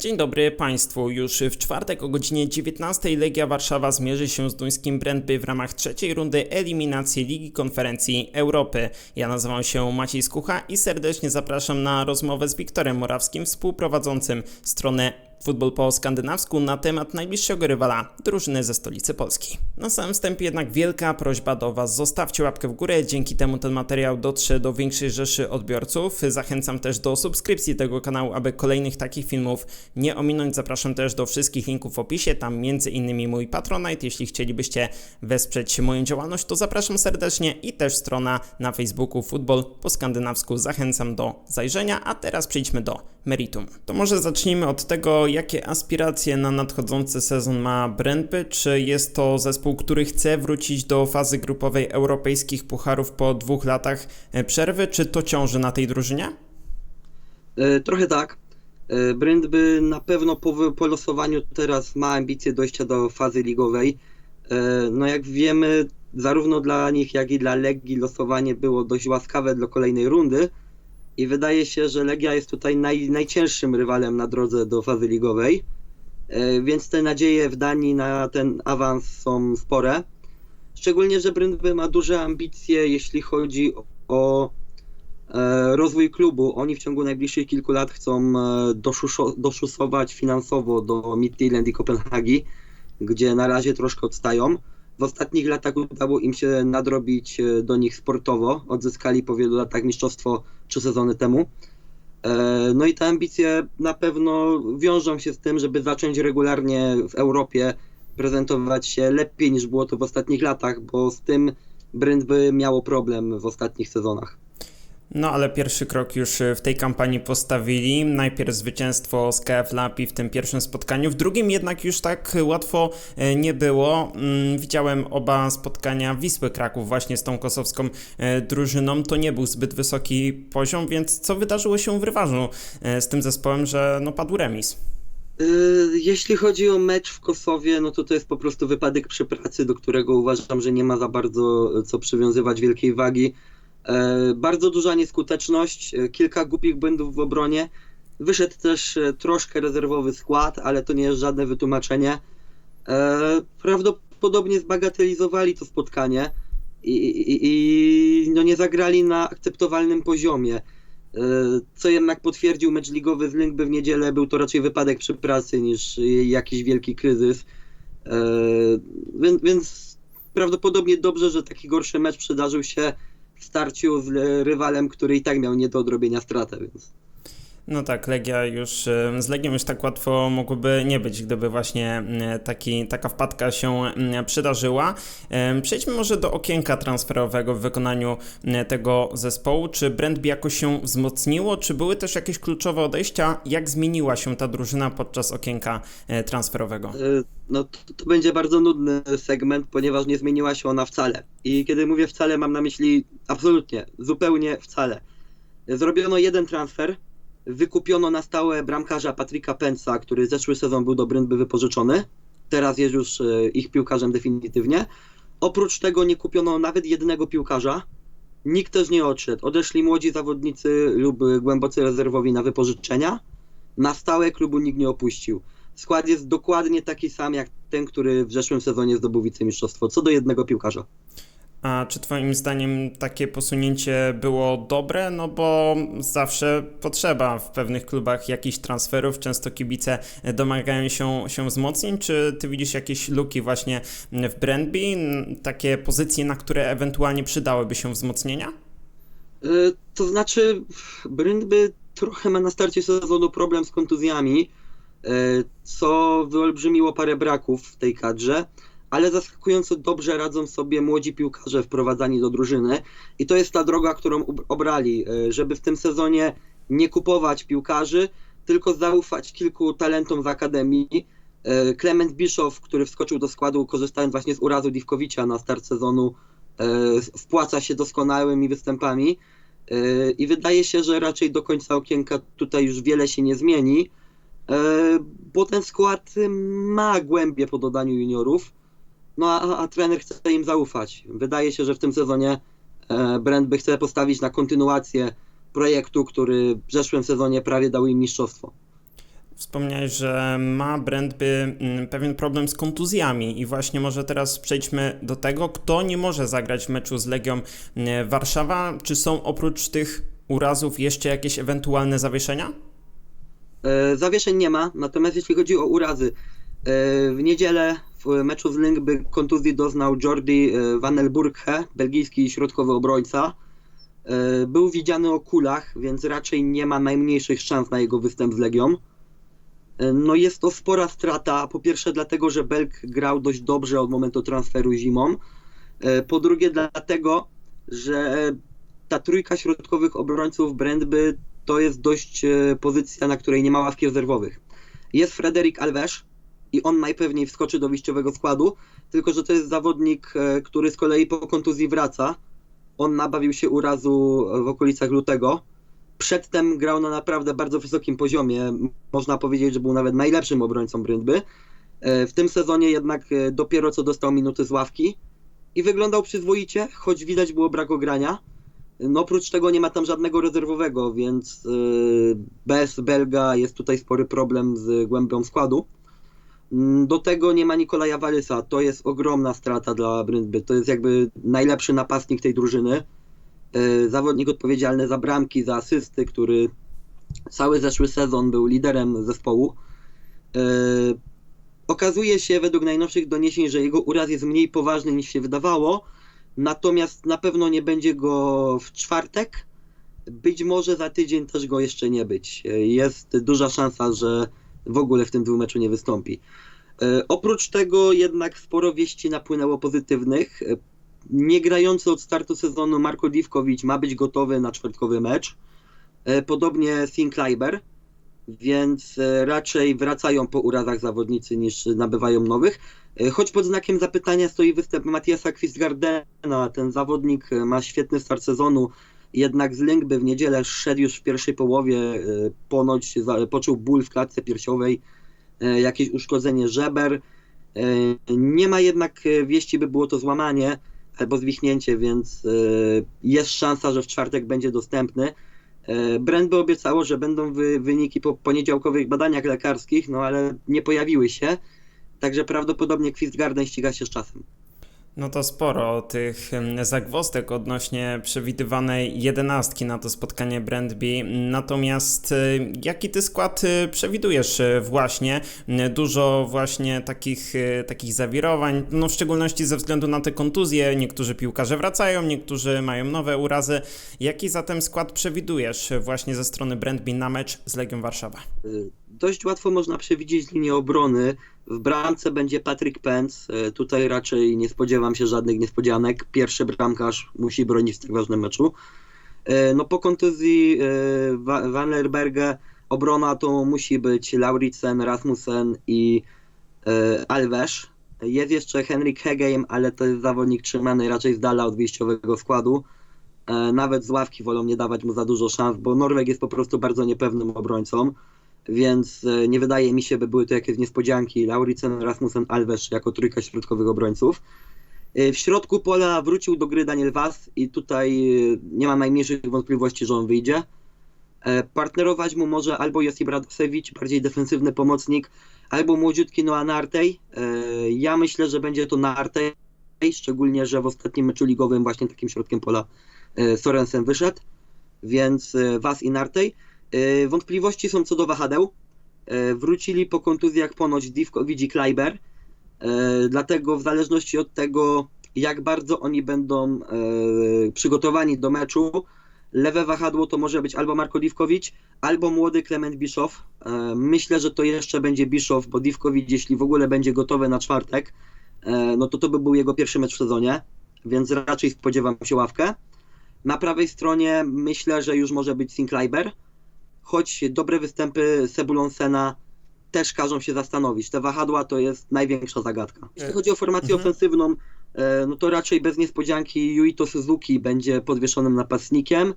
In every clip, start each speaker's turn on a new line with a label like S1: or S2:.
S1: Dzień dobry Państwu. Już w czwartek o godzinie 19 Legia Warszawa zmierzy się z duńskim Brentby w ramach trzeciej rundy eliminacji Ligi Konferencji Europy. Ja nazywam się Maciej Skucha i serdecznie zapraszam na rozmowę z Wiktorem Morawskim, współprowadzącym stronę Futbol po skandynawsku na temat najbliższego rywala drużyny ze stolicy Polski. Na samym wstępie jednak wielka prośba do Was. Zostawcie łapkę w górę, dzięki temu ten materiał dotrze do większej rzeszy odbiorców. Zachęcam też do subskrypcji tego kanału, aby kolejnych takich filmów nie ominąć. Zapraszam też do wszystkich linków w opisie, tam innymi mój Patronite. Jeśli chcielibyście wesprzeć moją działalność, to zapraszam serdecznie i też strona na Facebooku Futbol po skandynawsku. Zachęcam do zajrzenia, a teraz przejdźmy do meritum. To może zacznijmy od tego, jakie aspiracje na nadchodzący sezon ma Brentby? Czy jest to zespół, który chce wrócić do fazy grupowej europejskich pucharów po dwóch latach e, przerwy? Czy to ciąży na tej drużynie?
S2: E, Trochę tak. E, Brandby na pewno po, po losowaniu teraz ma ambicje dojścia do fazy ligowej. No jak wiemy, zarówno dla nich, jak i dla Legii losowanie było dość łaskawe dla kolejnej rundy i wydaje się, że Legia jest tutaj naj, najcięższym rywalem na drodze do fazy ligowej, E, więc te nadzieje w Danii na ten awans są spore. Szczególnie, że Brandby ma duże ambicje, jeśli chodzi o- e, rozwój klubu. Oni w ciągu najbliższych kilku lat chcą e, doszusować finansowo do Midtjylland i Kopenhagi, gdzie na razie troszkę odstają. W ostatnich latach udało im się nadrobić e, do nich sportowo. Odzyskali po wielu latach mistrzostwo trzy sezony temu. E, No i te ambicje na pewno wiążą się z tym, żeby zacząć regularnie w Europie prezentować się lepiej niż było to w ostatnich latach, bo z tym Brandby miało problem w ostatnich sezonach.
S1: No ale pierwszy krok już w tej kampanii postawili. Najpierw zwycięstwo z KF Lapi w tym pierwszym spotkaniu, w drugim jednak już tak łatwo e, nie było. Mm, Widziałem oba spotkania Wisły Kraków właśnie z tą kosowską e, drużyną. To nie był zbyt wysoki poziom, więc co wydarzyło się w ryważu z tym zespołem, że no padł remis?
S2: Y, Jeśli chodzi o mecz w Kosowie, no to to jest po prostu wypadek przy pracy, do którego uważam, że nie ma za bardzo co przywiązywać wielkiej wagi. E, Bardzo duża nieskuteczność, e, kilka głupich błędów w obronie. Wyszedł też e, troszkę rezerwowy skład, ale to nie jest żadne wytłumaczenie. Prawdopodobnie zbagatelizowali to spotkanie i, i, i no nie zagrali na akceptowalnym poziomie. Co jednak potwierdził mecz ligowy z Lyngby w niedzielę, był to raczej wypadek przy pracy niż jakiś wielki kryzys. Więc, więc prawdopodobnie dobrze, że taki gorszy mecz przydarzył się w starciu z e, rywalem, który i tak miał nie do odrobienia stratę. Więc.
S1: No tak, Legia już, e, z Legią już tak łatwo mogłoby nie być, gdyby właśnie e, taki, taka wpadka się e, przydarzyła. E, Przejdźmy może do okienka transferowego w wykonaniu e, tego zespołu. Czy Brentby jakoś się wzmocniło, czy były też jakieś kluczowe odejścia? Jak zmieniła się ta drużyna podczas okienka e, transferowego?
S2: No to, to będzie bardzo nudny segment, ponieważ nie zmieniła się ona wcale. I kiedy mówię wcale, mam na myśli absolutnie, zupełnie wcale. Zrobiono jeden transfer, wykupiono na stałe bramkarza Patryka Pensa, który zeszły sezon był do Brędby wypożyczony. Teraz jest już e, ich piłkarzem definitywnie. Oprócz tego nie kupiono nawet jednego piłkarza. Nikt też nie odszedł. Odeszli młodzi zawodnicy lub głębocy rezerwowi na wypożyczenia. Na stałe klubu nikt nie opuścił. Skład jest dokładnie taki sam jak ten, który w zeszłym sezonie zdobył wicemistrzostwo, co do jednego piłkarza.
S1: A czy Twoim zdaniem takie posunięcie było dobre? No bo zawsze potrzeba w pewnych klubach jakichś transferów, często kibice domagają się, się wzmocnień. Czy Ty widzisz jakieś luki właśnie w Brandby, takie pozycje, na które ewentualnie przydałyby się wzmocnienia?
S2: E, To znaczy, Brindby trochę ma na starcie sezonu problem z kontuzjami, co wyolbrzymiło parę braków w tej kadrze, ale zaskakująco dobrze radzą sobie młodzi piłkarze wprowadzani do drużyny i to jest ta droga, którą obrali, e, żeby w tym sezonie nie kupować piłkarzy, tylko zaufać kilku talentom z akademii. E, Clement Bischoff, który wskoczył do składu korzystając właśnie z urazu Diwkowicza na start sezonu, e, wpłaca się doskonałymi występami. I wydaje się, że raczej do końca okienka tutaj już wiele się nie zmieni, bo ten skład ma głębię po dodaniu juniorów, no a, a trener chce im zaufać. Wydaje się, że w tym sezonie e, Brentby chce postawić na kontynuację projektu, który w zeszłym sezonie prawie dał im mistrzostwo.
S1: Wspomniałeś, że ma Brandby mm, pewien problem z kontuzjami i właśnie może teraz przejdźmy do tego, kto nie może zagrać w meczu z Legią mm, Warszawa. Czy są oprócz tych urazów jeszcze jakieś ewentualne zawieszenia?
S2: E, Zawieszeń nie ma, natomiast jeśli chodzi o urazy, e, w niedzielę w meczu z Lyngby kontuzji doznał Jordi e, Van el Burghe, belgijski środkowy obrońca. Był widziany o kulach, więc raczej nie ma najmniejszych szans na jego występ z Legią. No jest to spora strata, po pierwsze dlatego, że Belg grał dość dobrze od momentu transferu zimą. Po drugie dlatego, że ta trójka środkowych obrońców Brandby to jest dość e, pozycja, na której nie ma ławki rezerwowych. Jest Frederik Alves i on najpewniej wskoczy do wyjściowego składu, tylko że to jest zawodnik, e, który z kolei po kontuzji wraca. On nabawił się urazu w okolicach lutego. Przedtem grał na naprawdę bardzo wysokim poziomie. Można powiedzieć, że był nawet najlepszym obrońcą Brandby. E, W tym sezonie jednak dopiero co dostał minuty z ławki i wyglądał przyzwoicie, choć widać było brak ogrania. No oprócz tego nie ma tam żadnego rezerwowego, więc yy, bez Belga jest tutaj spory problem z głębią składu. Mm, Do tego nie ma Nikolaja Walysa, to jest ogromna strata dla Brindby, to jest jakby najlepszy napastnik tej drużyny. Yy, Zawodnik odpowiedzialny za bramki, za asysty, który cały zeszły sezon był liderem zespołu. Yy, Okazuje się według najnowszych doniesień, że jego uraz jest mniej poważny niż się wydawało, Natomiast na pewno nie będzie go w czwartek. Być może za tydzień też go jeszcze nie być. Jest duża szansa, że w ogóle w tym dwumeczu nie wystąpi. E, Oprócz tego jednak sporo wieści napłynęło pozytywnych. E, Nie grający od startu sezonu Marko Divkovic ma być gotowy na czwartkowy mecz. E, Podobnie Sinkleiber, więc e, raczej wracają po urazach zawodnicy niż nabywają nowych. E, Choć pod znakiem zapytania stoi występ Matiasa Quistgardena. Ten zawodnik e, ma świetny start sezonu, jednak z Lyngby w niedzielę szedł już w pierwszej połowie. Ponoć poczuł ból w klatce piersiowej, jakieś uszkodzenie żeber. Nie ma jednak wieści, by było to złamanie albo zwichnięcie, więc jest szansa, że w czwartek będzie dostępny. E, Brandby obiecało, że będą wy, wyniki po poniedziałkowych badaniach lekarskich, no ale nie pojawiły się. Także prawdopodobnie Quistgarden ściga się z czasem.
S1: No to sporo tych zagwozdek odnośnie przewidywanej jedenastki na to spotkanie Brandby. Natomiast y, jaki ty skład y, przewidujesz y, właśnie? Dużo właśnie takich, takich zawirowań, no w szczególności ze względu na te kontuzje. Niektórzy piłkarze wracają, niektórzy mają nowe urazy. Jaki zatem skład przewidujesz właśnie ze strony Brandby na mecz z Legią Warszawa?
S2: Dość łatwo można przewidzieć linię obrony. W bramce będzie Patrick Pence. Y, Tutaj raczej nie spodziewam się żadnych niespodzianek. Pierwszy bramkarz musi bronić w tak ważnym meczu. Y, No po kontuzji y, Wa- Van Lerberge obrona to musi być Lauritsen, Rasmussen i Alves. Jest jeszcze Henrik Hegeim, ale to jest zawodnik trzymany raczej z dala od wyjściowego składu. E, Nawet z ławki wolą nie dawać mu za dużo szans, bo Norweg jest po prostu bardzo niepewnym obrońcą więc e, nie wydaje mi się, by były to jakieś niespodzianki. Lauritsen, Rasmussen, Alves jako trójka środkowych obrońców. E, W środku pola wrócił do gry Daniel Was i tutaj e, nie mam najmniejszych wątpliwości, że on wyjdzie. Partnerować mu może albo Josip Radosewicz, bardziej defensywny pomocnik, albo młodziutki Noah Nartej. Ja myślę, że będzie to Nartej, szczególnie, że w ostatnim meczu ligowym właśnie takim środkiem pola Sorensen wyszedł, więc Was i Nartej. E, Wątpliwości są co do wahadeł. E, Wrócili po kontuzjach ponoć Divkovic i Kleiber. E, Dlatego w zależności od tego, jak bardzo oni będą przygotowani do meczu, lewe wahadło to może być albo Marko Divkovic, albo młody Klement. E, Myślę, że to jeszcze będzie Bischoff, bo Divkovic, jeśli w ogóle będzie gotowy na czwartek, no to to by był jego pierwszy mecz w sezonie, więc raczej spodziewam się ławkę. Na prawej stronie myślę, że już może być Sinkleiber choć dobre występy Sebulonsena też każą się zastanowić. Te wahadła to jest największa zagadka. Jeśli chodzi o formację
S1: Mhm.
S2: ofensywną, e, no to raczej bez niespodzianki Yuito Suzuki będzie podwieszonym napastnikiem.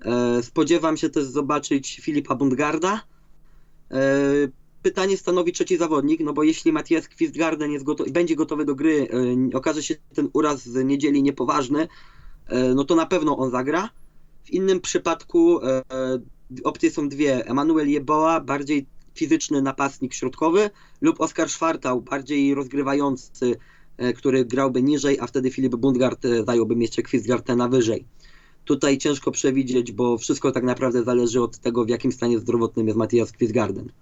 S2: E, Spodziewam się też zobaczyć Filipa Bundgarda. E, Pytanie stanowi trzeci zawodnik, no bo jeśli Matthias Quistgarden jest gotowy, będzie gotowy do gry, okaże się ten uraz z niedzieli niepoważny, no to na pewno on zagra. W innym przypadku opcje są dwie. Emanuel Jeboa, bardziej fizyczny napastnik środkowy lub Oskar Szwartał, bardziej rozgrywający, e, który grałby niżej, a wtedy Filip Bundgart e, zająłby miejsce Quistgartena wyżej. Tutaj ciężko przewidzieć, bo wszystko tak naprawdę zależy od tego, w jakim stanie zdrowotnym jest Matthias Quistgarden.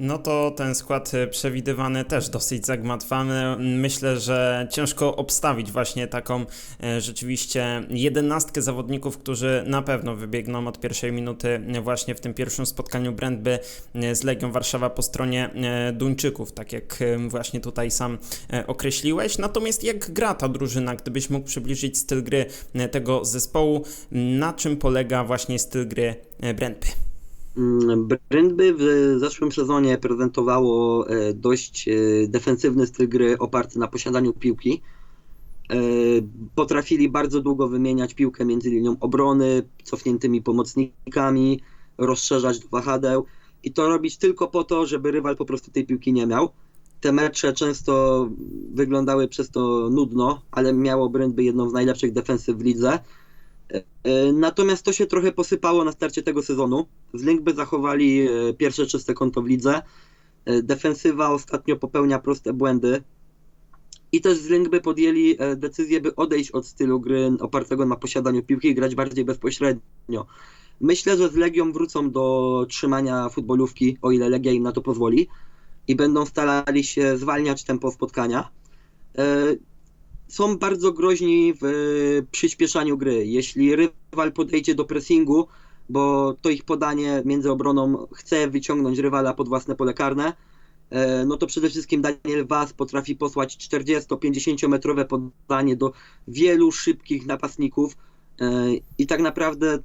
S1: No to ten skład y, przewidywany też dosyć zagmatwany. Myślę, że ciężko obstawić właśnie taką e, rzeczywiście jedenastkę zawodników, którzy na pewno wybiegną od pierwszej minuty e, właśnie w tym pierwszym spotkaniu Brandby z Legią Warszawa po stronie Duńczyków, tak jak właśnie tutaj sam określiłeś. Natomiast jak gra ta drużyna, gdybyś mógł przybliżyć styl gry tego zespołu, na czym polega właśnie styl gry Brandby?
S2: Mm, Brøndby w zeszłym sezonie prezentowało e, dość e, defensywny styl gry oparty na posiadaniu piłki. E, Potrafili bardzo długo wymieniać piłkę między linią obrony, cofniętymi pomocnikami, rozszerzać wahadeł i to robić tylko po to, żeby rywal po prostu tej piłki nie miał. Te mecze często wyglądały przez to nudno, ale miało Brøndby jedną z najlepszych defensyw w lidze. E, Natomiast to się trochę posypało na starcie tego sezonu. Z Linkby zachowali e, pierwsze czyste konto w lidze. E, Defensywa ostatnio popełnia proste błędy. I też z Linkby podjęli decyzję, by odejść od stylu gry opartego na posiadaniu piłki i grać bardziej bezpośrednio. Myślę, że z Legią wrócą do trzymania futbolówki, o ile Legia im na to pozwoli. I będą starali się zwalniać tempo spotkania. Są bardzo groźni w e, przyspieszaniu gry. Jeśli rywal podejdzie do pressingu, bo to ich podanie między obroną chce wyciągnąć rywala pod własne pole karne, e, no to przede wszystkim Daniel Vaz potrafi posłać 40-50 metrowe podanie do wielu szybkich napastników e, i tak naprawdę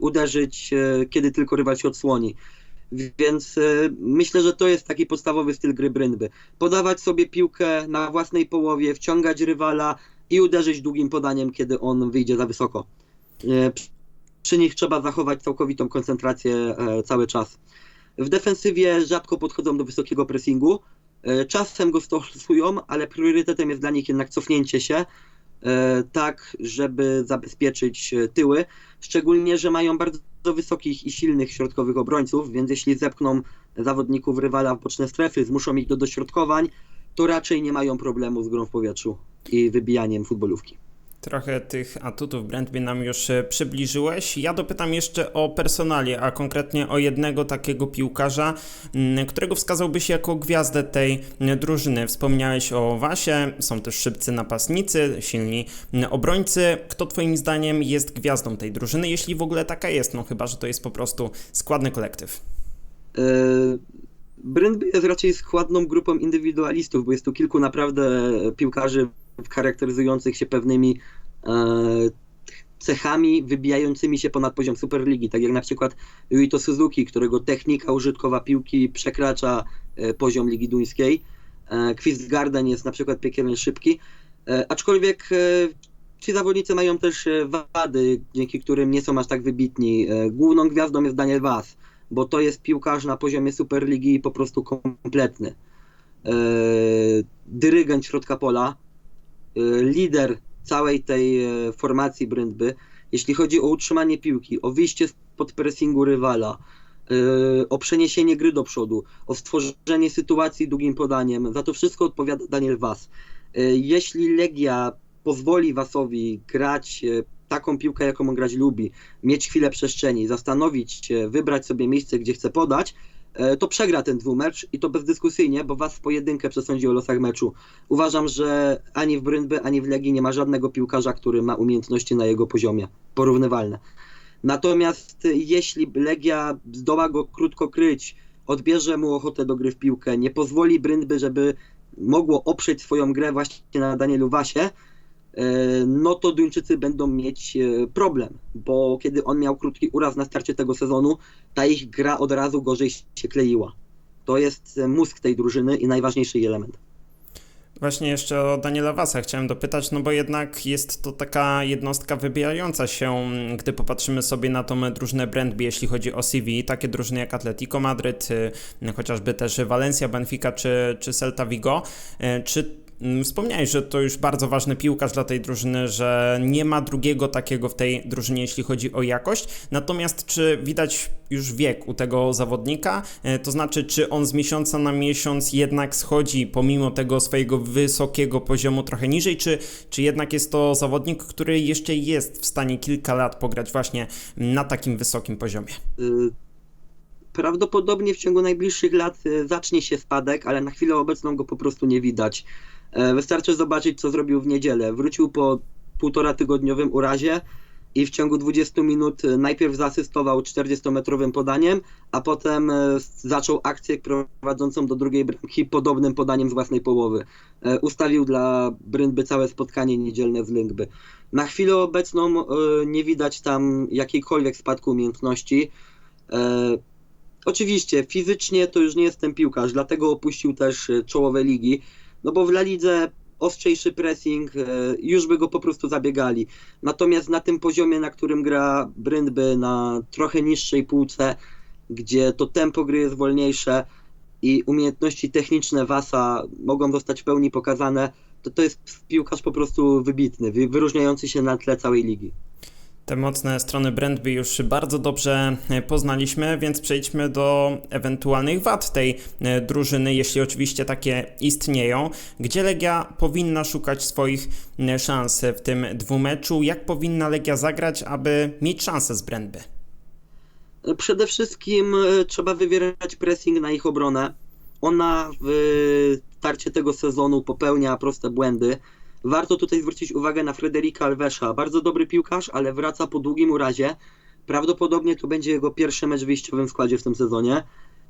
S2: uderzyć, kiedy tylko rywal się odsłoni. Więc e, myślę, że to jest taki podstawowy styl gry Brynby. Podawać sobie piłkę na własnej połowie, wciągać rywala i uderzyć długim podaniem, kiedy on wyjdzie za wysoko. E, przy- nich trzeba zachować całkowitą koncentrację e, cały czas. W defensywie rzadko podchodzą do wysokiego pressingu. E, Czasem go stosują, ale priorytetem jest dla nich jednak cofnięcie się, e, tak żeby zabezpieczyć tyły. Szczególnie, że mają bardzo wysokich i silnych środkowych obrońców, więc jeśli zepchną zawodników rywala w boczne strefy, zmuszą ich do dośrodkowań, to raczej nie mają problemu z grą w powietrzu i wybijaniem futbolówki.
S1: Trochę tych atutów Brandby nam już e, przybliżyłeś. Ja dopytam jeszcze o personalię, a konkretnie o jednego takiego piłkarza, m, którego wskazałbyś jako gwiazdę tej m, drużyny. Wspomniałeś o Wasie, są też szybcy napastnicy, silni m, obrońcy. Kto twoim zdaniem jest gwiazdą tej drużyny, jeśli w ogóle taka jest? No chyba, że to jest po prostu składny kolektyw.
S2: E, Brøndby jest raczej składną grupą indywidualistów, bo jest tu kilku naprawdę piłkarzy charakteryzujących się pewnymi e, cechami wybijającymi się ponad poziom Superligi, tak jak na przykład Yuito Suzuki, którego technika użytkowa piłki przekracza e, poziom Ligi Duńskiej. E, Quistgarden jest na przykład piekielnie szybki, e, aczkolwiek e, ci zawodnicy mają też e, wady, dzięki którym nie są aż tak wybitni. E, Główną gwiazdą jest Daniel Vaz, bo to jest piłkarz na poziomie Superligi po prostu kompletny. E, Dyrygent środka pola, e, lider całej tej e, formacji Brędby, jeśli chodzi o utrzymanie piłki, o wyjście spod pressingu rywala, o przeniesienie gry do przodu, o stworzenie sytuacji długim podaniem, za to wszystko odpowiada Daniel Was. Jeśli Legia pozwoli Wasowi grać taką piłkę, jaką on grać lubi, mieć chwilę przestrzeni, zastanowić się, wybrać sobie miejsce, gdzie chce podać, e, to przegra ten dwumecz i to bezdyskusyjnie, bo Was w pojedynkę przesądzi o losach meczu. Uważam, że ani w Brynby, ani w Legii nie ma żadnego piłkarza, który ma umiejętności na jego poziomie, porównywalne. Natomiast e, jeśli Legia zdoła go krótko kryć, odbierze mu ochotę do gry w piłkę, nie pozwoli Brynby, żeby mogło oprzeć swoją grę właśnie na Danielu Wasie, no to Duńczycy będą mieć e, problem, bo kiedy on miał krótki uraz na starcie tego sezonu, ta ich gra od razu gorzej się kleiła. To jest e, mózg tej drużyny i najważniejszy element.
S1: Właśnie jeszcze o Daniela Wasa chciałem dopytać, no bo jednak jest to taka jednostka wybijająca się, gdy popatrzymy sobie na tą drużynę Brandby, jeśli chodzi o CV, takie drużyny jak Atletico Madryt, chociażby też Valencia, Benfica czy, czy Celta Vigo. Czy Wspomniałeś, że to już bardzo ważny piłkarz dla tej drużyny, że nie ma drugiego takiego w tej drużynie, jeśli chodzi o jakość. Natomiast czy widać już wiek u tego zawodnika? E, To znaczy, czy on z miesiąca na miesiąc jednak schodzi pomimo tego swojego wysokiego poziomu trochę niżej, czy, czy jednak jest to zawodnik, który jeszcze jest w stanie kilka lat pograć właśnie na takim wysokim poziomie?
S2: Y, Prawdopodobnie w ciągu najbliższych lat y, zacznie się spadek, ale na chwilę obecną go po prostu nie widać. E, Wystarczy zobaczyć, co zrobił w niedzielę. Wrócił po półtora tygodniowym urazie i w ciągu 20 minut y, najpierw zaasystował 40-metrowym podaniem, a potem e, zaczął akcję prowadzącą do drugiej bramki podobnym podaniem z własnej połowy. E, Ustawił dla Brynby całe spotkanie niedzielne z Lyngby. Na chwilę obecną e, nie widać tam jakiejkolwiek spadku umiejętności. E, Oczywiście, fizycznie to już nie jest ten piłkarz, dlatego opuścił też e, czołowe ligi, no bo w La Lidze ostrzejszy pressing, e, już by go po prostu zabiegali. Natomiast na tym poziomie, na którym gra Brindby, na trochę niższej półce, gdzie to tempo gry jest wolniejsze i umiejętności techniczne Wasa mogą zostać w pełni pokazane, to to jest piłkarz po prostu wybitny, wy- wyróżniający się na tle całej ligi.
S1: Te mocne strony Brandby już bardzo dobrze e, poznaliśmy, więc przejdźmy do ewentualnych wad tej e, drużyny, jeśli oczywiście takie istnieją. Gdzie Legia powinna szukać swoich e, szans w tym dwumeczu? Jak powinna Legia zagrać, aby mieć szansę z Brandby?
S2: Przede wszystkim trzeba wywierać pressing na ich obronę. Ona w starcie tego sezonu popełnia proste błędy. Warto tutaj zwrócić uwagę na Frederika Alvesza. Bardzo dobry piłkarz, ale wraca po długim urazie. Prawdopodobnie to będzie jego pierwszy mecz w wyjściowym składzie w tym sezonie.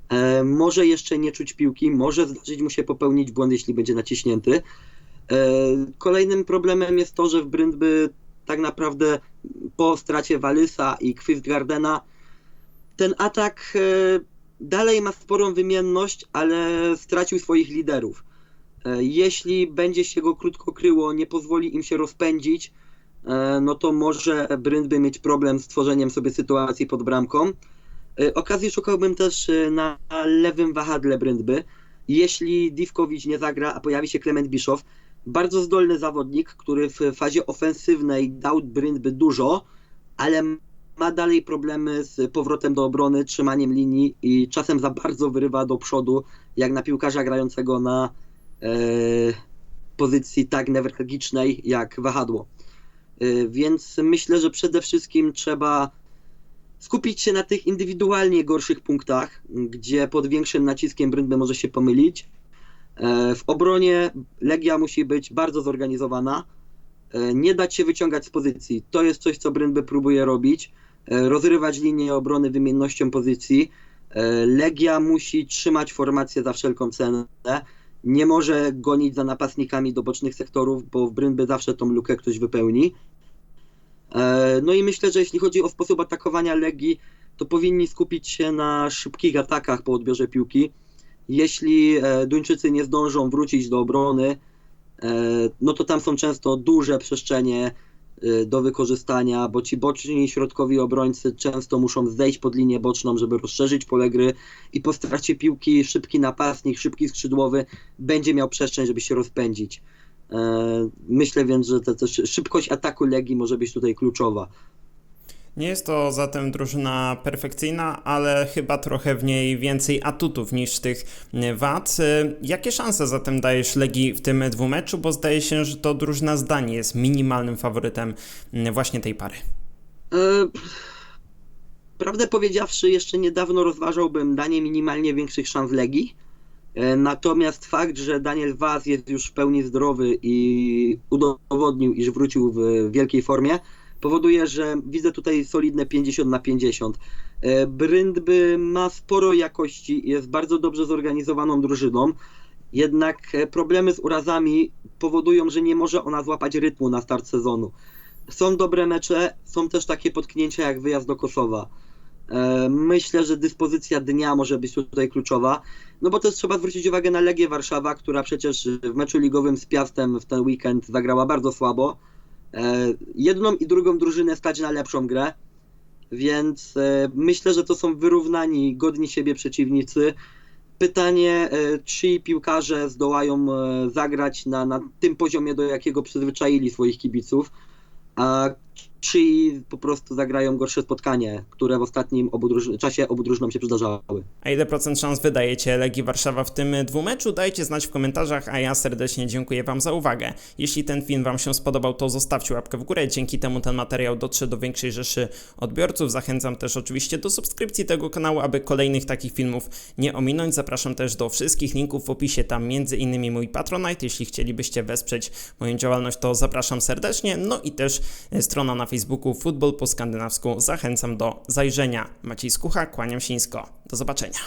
S2: E, może jeszcze nie czuć piłki, może zdarzyć mu się popełnić błąd, jeśli będzie naciśnięty. E, kolejnym problemem jest to, że w Brindby tak naprawdę po stracie Walysa i Quistgardena ten atak e, dalej ma sporą wymienność, ale stracił swoich liderów. E, Jeśli będzie się go krótko kryło, nie pozwoli im się rozpędzić, e, no to może Brindby mieć problem z tworzeniem sobie sytuacji pod bramką. E, Okazji szukałbym też na lewym wahadle Brindby. Jeśli Divkovic nie zagra, a pojawi się Clement Bischoff, bardzo zdolny zawodnik, który w fazie ofensywnej dał Brindby dużo, ale ma dalej problemy z powrotem do obrony, trzymaniem linii i czasem za bardzo wyrywa do przodu, jak na piłkarza grającego na pozycji tak newralgicznej jak wahadło. E, więc myślę, że przede wszystkim trzeba skupić się na tych indywidualnie gorszych punktach, gdzie pod większym naciskiem Brindby może się pomylić. E, w obronie Legia musi być bardzo zorganizowana, e, nie dać się wyciągać z pozycji. To jest coś, co Brindby próbuje robić e, rozrywać linię obrony wymiennością pozycji. E, Legia musi trzymać formację za wszelką cenę. Nie może gonić za napastnikami do bocznych sektorów, bo w Brynby zawsze tą lukę ktoś wypełni. E, No i myślę, że jeśli chodzi o sposób atakowania Legii, to powinni skupić się na szybkich atakach po odbiorze piłki. Jeśli e, Duńczycy nie zdążą wrócić do obrony, e, no to tam są często duże przestrzenie do wykorzystania, bo ci boczni środkowi obrońcy często muszą zejść pod linię boczną, żeby rozszerzyć pole gry i po stracie piłki szybki napastnik, szybki skrzydłowy będzie miał przestrzeń, żeby się rozpędzić. E, Myślę więc, że ta szybkość ataku Legii może być tutaj kluczowa.
S1: Nie jest to zatem drużyna perfekcyjna, ale chyba trochę w niej więcej atutów niż tych e, wad. E, Jakie szanse zatem dajesz Legii w tym dwumeczu, bo zdaje się, że to drużyna zdanie jest minimalnym faworytem m, właśnie tej pary.
S2: E, Prawdę powiedziawszy, jeszcze niedawno rozważałbym danie minimalnie większych szans Legii. E, Natomiast fakt, że Daniel Vaz jest już w pełni zdrowy i udowodnił, iż wrócił w wielkiej formie, powoduje, że widzę tutaj solidne 50 na 50. E, Brindby ma sporo jakości jest bardzo dobrze zorganizowaną drużyną, jednak e, problemy z urazami powodują, że nie może ona złapać rytmu na start sezonu. Są dobre mecze, są też takie potknięcia jak wyjazd do Kosowa. E, Myślę, że dyspozycja dnia może być tutaj kluczowa, no bo też trzeba zwrócić uwagę na Legię Warszawa, która przecież w meczu ligowym z Piastem w ten weekend zagrała bardzo słabo. E, Jedną i drugą drużynę stać na lepszą grę, więc e, myślę, że to są wyrównani, godni siebie przeciwnicy. pytanie, e, czy piłkarze zdołają zagrać na, na tym poziomie, do jakiego przyzwyczaili swoich kibiców, a czy po prostu zagrają gorsze spotkanie, które w ostatnim obu druż- czasie obu drużynom się przydarzały.
S1: A ile procent szans wydajecie Legii Warszawa w tym dwumeczu? Dajcie znać w komentarzach, a ja serdecznie dziękuję Wam za uwagę. Jeśli ten film Wam się spodobał, to zostawcie łapkę w górę, dzięki temu ten materiał dotrze do większej rzeszy odbiorców. Zachęcam też oczywiście do subskrypcji tego kanału, aby kolejnych takich filmów nie ominąć. Zapraszam też do wszystkich linków w opisie, tam między innymi mój Patronite. Jeśli chcielibyście wesprzeć moją działalność, to zapraszam serdecznie. No i też e, strona na Facebooku Futbol po skandynawsku. Zachęcam do zajrzenia. Maciej Skucha, kłaniam się nisko. Do zobaczenia.